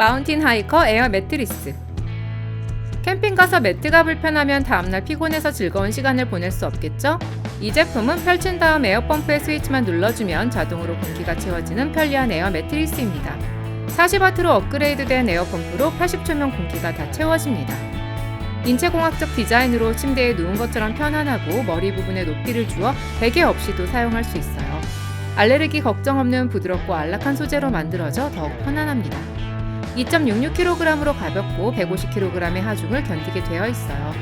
마운틴 하이커 에어 매트리스 캠핑 가서 매트가 불편하면 다음날 피곤해서 즐거운 시간을 보낼 수 없겠죠? 이 제품은 펼친 다음 에어펌프의 스위치만 눌러주면 자동으로 공기가 채워지는 편리한 에어 매트리스입니다. 40W로 업그레이드된 에어펌프로 80초면 공기가 다 채워집니다. 인체공학적 디자인으로 침대에 누운 것처럼 편안하고 머리 부분에 높이를 주어 베개 없이도 사용할 수 있어요. 알레르기 걱정 없는 부드럽고 안락한 소재로 만들어져 더욱 편안합니다. 2.66kg으로 가볍고 150kg의 하중을 견디게 되어 있어요.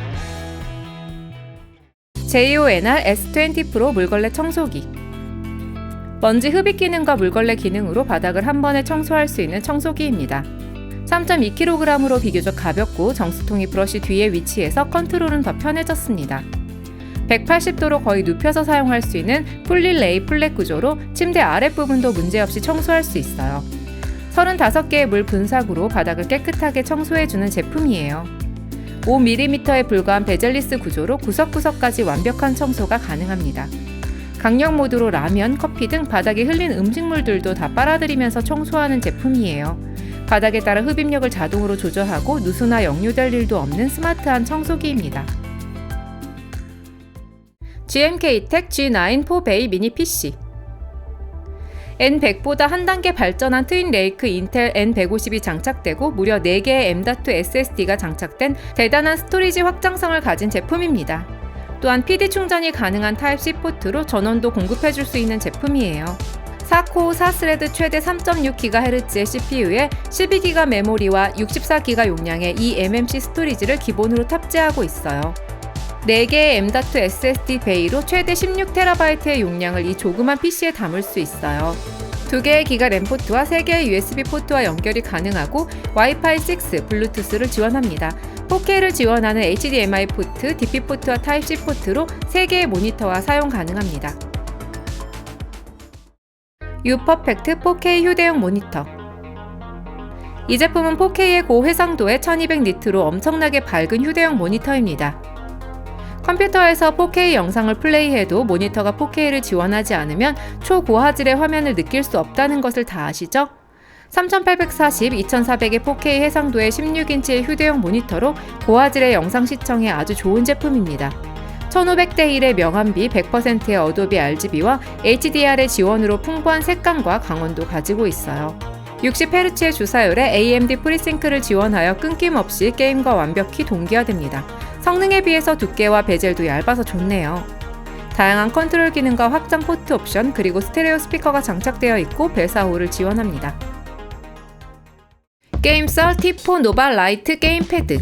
JONR S20 프로 물걸레 청소기 먼지 흡입 기능과 물걸레 기능으로 바닥을 한 번에 청소할 수 있는 청소기입니다. 3.2kg으로 비교적 가볍고 정수통이 브러쉬 뒤에 위치해서 컨트롤은 더 편해졌습니다. 180도로 거의 눕혀서 사용할 수 있는 풀릴 레이 플랫 구조로 침대 아랫부분도 문제없이 청소할 수 있어요. 35개의 물 분사구로 바닥을 깨끗하게 청소해주는 제품이에요. 5mm에 불과한 베젤리스 구조로 구석구석까지 완벽한 청소가 가능합니다. 강력 모드로 라면, 커피 등 바닥에 흘린 음식물들도 다 빨아들이면서 청소하는 제품이에요. 바닥에 따라 흡입력을 자동으로 조절하고 누수나 역류될 일도 없는 스마트한 청소기입니다. GMK-텍 G9 4베이 미니 PC N100보다 한 단계 발전한 트윈 레이크 인텔 N150이 장착되고 무려 4개의 M.2 SSD가 장착된 대단한 스토리지 확장성을 가진 제품입니다. 또한 PD 충전이 가능한 타입C 포트로 전원도 공급해줄 수 있는 제품이에요. 4코어 4스레드 최대 3.6GHz의 CPU에 12GB 메모리와 64GB 용량의 eMMC 스토리지를 기본으로 탑재하고 있어요. 4개의 M.2 SSD 베이로 최대 16TB의 용량을 이 조그만 PC에 담을 수 있어요. 2개의 기가 램 포트와 3개의 USB 포트와 연결이 가능하고 와이파이 6, 블루투스를 지원합니다. 4K를 지원하는 HDMI 포트, DP 포트와 타입C 포트로 3개의 모니터와 사용 가능합니다. 유퍼펙트 4K 휴대용 모니터 이 제품은 4K의 고해상도의 1200 니트로 엄청나게 밝은 휴대용 모니터입니다. 컴퓨터에서 4K 영상을 플레이해도 모니터가 4K를 지원하지 않으면 초고화질의 화면을 느낄 수 없다는 것을 다 아시죠? 3840, 2400의 4K 해상도의 16인치의 휴대용 모니터로 고화질의 영상 시청에 아주 좋은 제품입니다. 1500대 1의 명암비 100%의 어도비 RGB와 HDR의 지원으로 풍부한 색감과 강원도 가지고 있어요. 60Hz의 주사율에 AMD 프리싱크를 지원하여 끊김없이 게임과 완벽히 동기화됩니다. 성능에 비해서 두께와 베젤도 얇아서 좋네요. 다양한 컨트롤 기능과 확장 포트 옵션 그리고 스테레오 스피커가 장착되어 있고 벨사호를 지원합니다. 게임썰 T4 노바 라이트 게임패드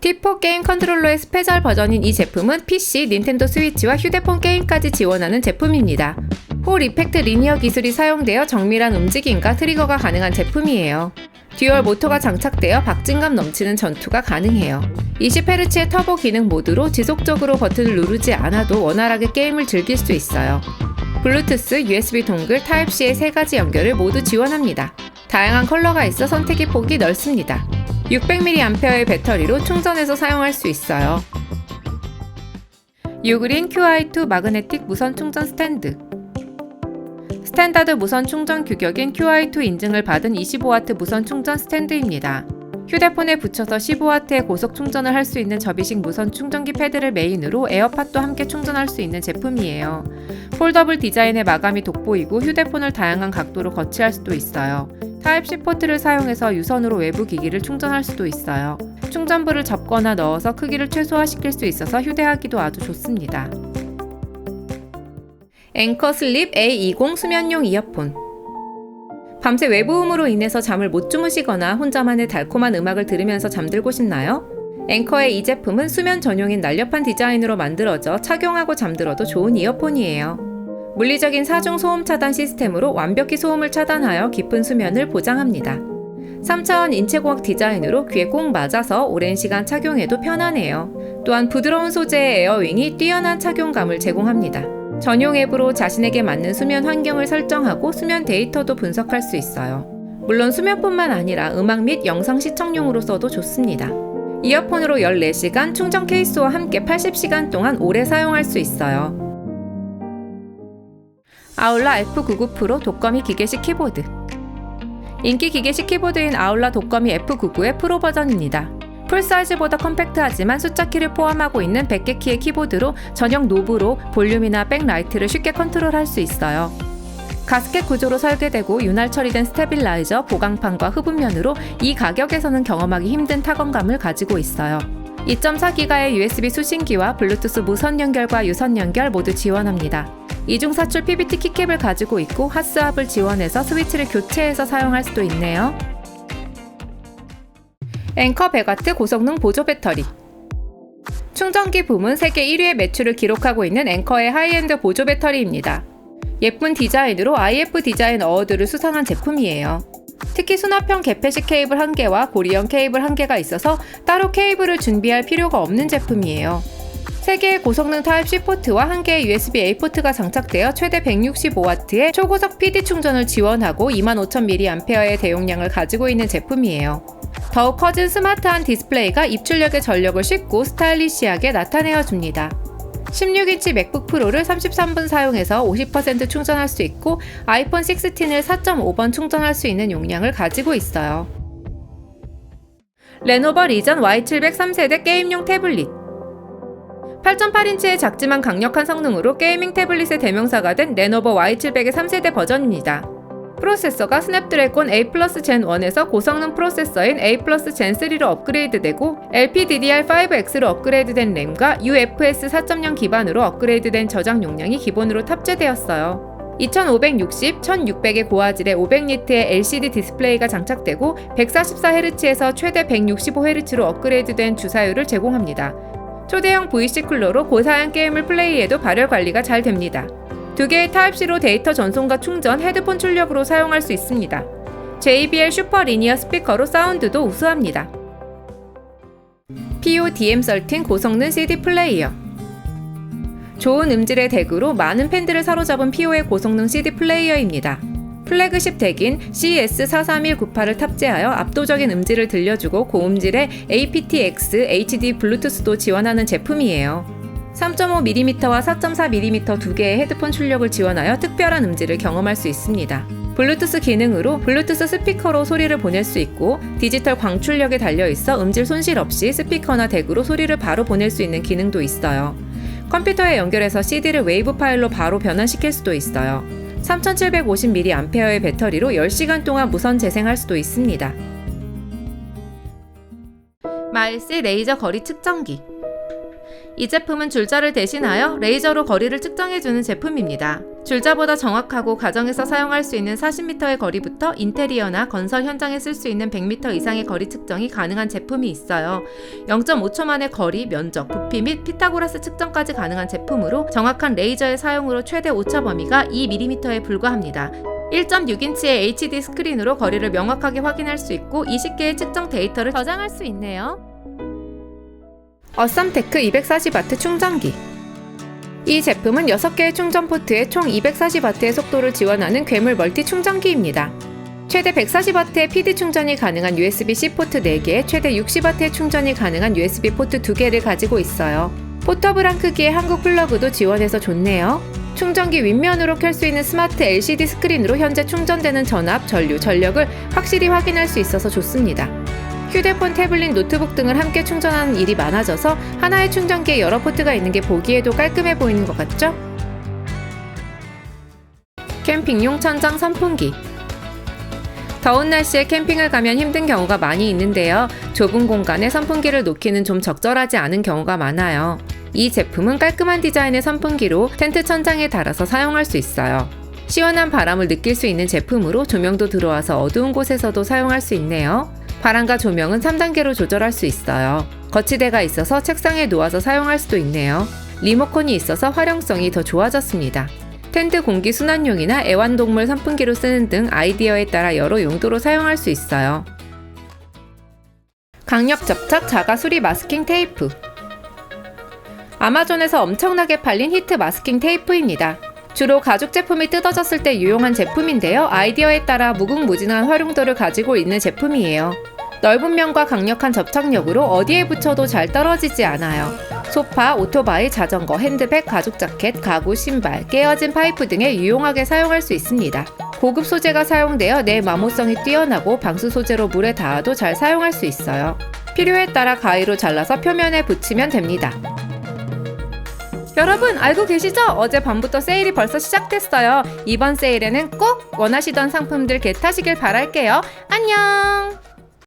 T4 게임 컨트롤러의 스페셜 버전인 이 제품은 PC, 닌텐도 스위치와 휴대폰 게임까지 지원하는 제품입니다. 홀 이펙트 리니어 기술이 사용되어 정밀한 움직임과 트리거가 가능한 제품이에요. 듀얼 모터가 장착되어 박진감 넘치는 전투가 가능해요. 20Hz의 터보 기능 모드로 지속적으로 버튼을 누르지 않아도 원활하게 게임을 즐길 수 있어요. 블루투스, USB 동글, 타입C의 세 가지 연결을 모두 지원합니다. 다양한 컬러가 있어 선택의 폭이 넓습니다. 600mAh의 배터리로 충전해서 사용할 수 있어요. 유그린 QI2 마그네틱 무선 충전 스탠드 스탠다드 무선 충전 규격인 QI2 인증을 받은 25W 무선 충전 스탠드입니다. 휴대폰에 붙여서 15W의 고속 충전을 할 수 있는 접이식 무선 충전기 패드를 메인으로 에어팟도 함께 충전할 수 있는 제품이에요. 폴더블 디자인의 마감이 돋보이고 휴대폰을 다양한 각도로 거치할 수도 있어요. 타입C 포트를 사용해서 유선으로 외부 기기를 충전할 수도 있어요. 충전부를 접거나 넣어서 크기를 최소화시킬 수 있어서 휴대하기도 아주 좋습니다. 앵커 슬립 A20 수면용 이어폰 밤새 외부음으로 인해서 잠을 못 주무시거나 혼자만의 달콤한 음악을 들으면서 잠들고 싶나요? 앵커의 이 제품은 수면 전용인 날렵한 디자인으로 만들어져 착용하고 잠들어도 좋은 이어폰이에요. 물리적인 사중 소음 차단 시스템으로 완벽히 소음을 차단하여 깊은 수면을 보장합니다. 3차원 인체공학 디자인으로 귀에 꼭 맞아서 오랜 시간 착용해도 편하네요. 또한 부드러운 소재의 에어윙이 뛰어난 착용감을 제공합니다. 전용 앱으로 자신에게 맞는 수면 환경을 설정하고 수면 데이터도 분석할 수 있어요. 물론 수면뿐만 아니라 음악 및 영상 시청용으로 써도 좋습니다. 이어폰으로 14시간, 충전 케이스와 함께 80시간 동안 오래 사용할 수 있어요. 아울러 F99 프로 독거미 기계식 키보드 인기 기계식 키보드인 아울라 독거미 F99의 프로 버전입니다. 풀 사이즈보다 컴팩트하지만 숫자 키를 포함하고 있는 100개 키의 키보드로 전용 노브로 볼륨이나 백라이트를 쉽게 컨트롤할 수 있어요. 가스켓 구조로 설계되고 윤활 처리된 스테빌라이저, 보강판과 흡음면으로 이 가격에서는 경험하기 힘든 타건감을 가지고 있어요. 2.4기가의 USB 수신기와 블루투스 무선 연결과 유선 연결 모두 지원합니다. 이중 사출 PBT 키캡을 가지고 있고 핫스압을 지원해서 스위치를 교체해서 사용할 수도 있네요. 앵커 100W 고성능 보조 배터리 충전기 부문 세계 1위의 매출을 기록하고 있는 앵커의 하이엔드 보조 배터리입니다. 예쁜 디자인으로 IF 디자인 어워드를 수상한 제품이에요. 특히 수납형 개폐식 케이블 1개와 고리형 케이블 1개가 있어서 따로 케이블을 준비할 필요가 없는 제품이에요. 3개의 고성능 타입C 포트와 1개의 USB-A 포트가 장착되어 최대 165W의 초고속 PD 충전을 지원하고 25,000mAh의 대용량을 가지고 있는 제품이에요. 더욱 커진 스마트한 디스플레이가 입출력의 전력을 쉽고 스타일리시하게 나타내어 줍니다. 16인치 맥북 프로를 33분 사용해서 50% 충전할 수 있고 아이폰 16을 4.5번 충전할 수 있는 용량을 가지고 있어요. 레노버 리전 Y700 3세대 게임용 태블릿 8.8인치의 작지만 강력한 성능으로 게이밍 태블릿의 대명사가 된 레노버 Y700의 3세대 버전입니다. 프로세서가 스냅드래곤 A 젠 1에서 고성능 프로세서인 A 젠 3로 업그레이드되고 LPDDR5X로 업그레이드된 램과 UFS 4.0 기반으로 업그레이드된 저장 용량이 기본으로 탑재되었어요. 2560, 1600의 고화질의 500니트의 LCD 디스플레이가 장착되고 144Hz에서 최대 165Hz로 업그레이드된 주사율을 제공합니다. 초대형 VC 쿨러로 고사양 게임을 플레이해도 발열 관리가 잘 됩니다. 두 개의 타입C로 데이터 전송과 충전, 헤드폰 출력으로 사용할 수 있습니다. JBL 슈퍼 리니어 스피커로 사운드도 우수합니다. PODM13 고성능 CD 플레이어 좋은 음질의 덱으로 많은 팬들을 사로잡은 PO의 고성능 CD 플레이어입니다. 플래그십 덱인 CS43198을 탑재하여 압도적인 음질을 들려주고 고음질의 aptX HD 블루투스도 지원하는 제품이에요. 3.5mm와 4.4mm 두 개의 헤드폰 출력을 지원하여 특별한 음질을 경험할 수 있습니다. 블루투스 기능으로 블루투스 스피커로 소리를 보낼 수 있고 디지털 광출력에 달려 있어 음질 손실 없이 스피커나 덱으로 소리를 바로 보낼 수 있는 기능도 있어요. 컴퓨터에 연결해서 CD를 웨이브 파일로 바로 변환시킬 수도 있어요. 3750mAh의 배터리로 10시간 동안 무선 재생할 수도 있습니다. 마일스 레이저 거리 측정기 이 제품은 줄자를 대신하여 레이저로 거리를 측정해주는 제품입니다. 줄자보다 정확하고 가정에서 사용할 수 있는 40m의 거리부터 인테리어나 건설 현장에 쓸 수 있는 100m 이상의 거리 측정이 가능한 제품이 있어요. 0.5초 만의 거리, 면적, 부피 및 피타고라스 측정까지 가능한 제품으로 정확한 레이저의 사용으로 최대 오차 범위가 2mm에 불과합니다. 1.6인치의 HD 스크린으로 거리를 명확하게 확인할 수 있고 20개의 측정 데이터를 저장할 수 있네요. 어썸테크 240W 충전기 이 제품은 6개의 충전 포트에 총 240W의 속도를 지원하는 괴물 멀티 충전기입니다. 최대 140W의 PD 충전이 가능한 USB-C 포트 4개, 최대 60W의 충전이 가능한 USB 포트 2개를 가지고 있어요. 포터블한 크기의 한국 플러그도 지원해서 좋네요. 충전기 윗면으로 켤 수 있는 스마트 LCD 스크린으로 현재 충전되는 전압, 전류, 전력을 확실히 확인할 수 있어서 좋습니다. 휴대폰, 태블릿, 노트북 등을 함께 충전하는 일이 많아져서 하나의 충전기에 여러 포트가 있는 게 보기에도 깔끔해 보이는 것 같죠? 캠핑용 천장 선풍기 더운 날씨에 캠핑을 가면 힘든 경우가 많이 있는데요. 좁은 공간에 선풍기를 놓기는 좀 적절하지 않은 경우가 많아요. 이 제품은 깔끔한 디자인의 선풍기로 텐트 천장에 달아서 사용할 수 있어요. 시원한 바람을 느낄 수 있는 제품으로 조명도 들어와서 어두운 곳에서도 사용할 수 있네요. 바람과 조명은 3단계로 조절할 수 있어요. 거치대가 있어서 책상에 놓아서 사용할 수도 있네요. 리모컨이 있어서 활용성이 더 좋아졌습니다. 텐트 공기 순환용이나 애완동물 선풍기로 쓰는 등 아이디어에 따라 여러 용도로 사용할 수 있어요. 강력 접착 자가 수리 마스킹 테이프 아마존에서 엄청나게 팔린 히트 마스킹 테이프입니다. 주로 가죽 제품이 뜯어졌을 때 유용한 제품인데요. 아이디어에 따라 무궁무진한 활용도를 가지고 있는 제품이에요. 넓은 면과 강력한 접착력으로 어디에 붙여도 잘 떨어지지 않아요. 소파, 오토바이, 자전거, 핸드백, 가죽 자켓, 가구, 신발, 깨어진 파이프 등에 유용하게 사용할 수 있습니다. 고급 소재가 사용되어 내 마모성이 뛰어나고 방수 소재로 물에 닿아도 잘 사용할 수 있어요. 필요에 따라 가위로 잘라서 표면에 붙이면 됩니다. 여러분 알고 계시죠? 어제 밤부터 세일이 벌써 시작됐어요. 이번 세일에는 꼭 원하시던 상품들 겟하시길 바랄게요. 안녕!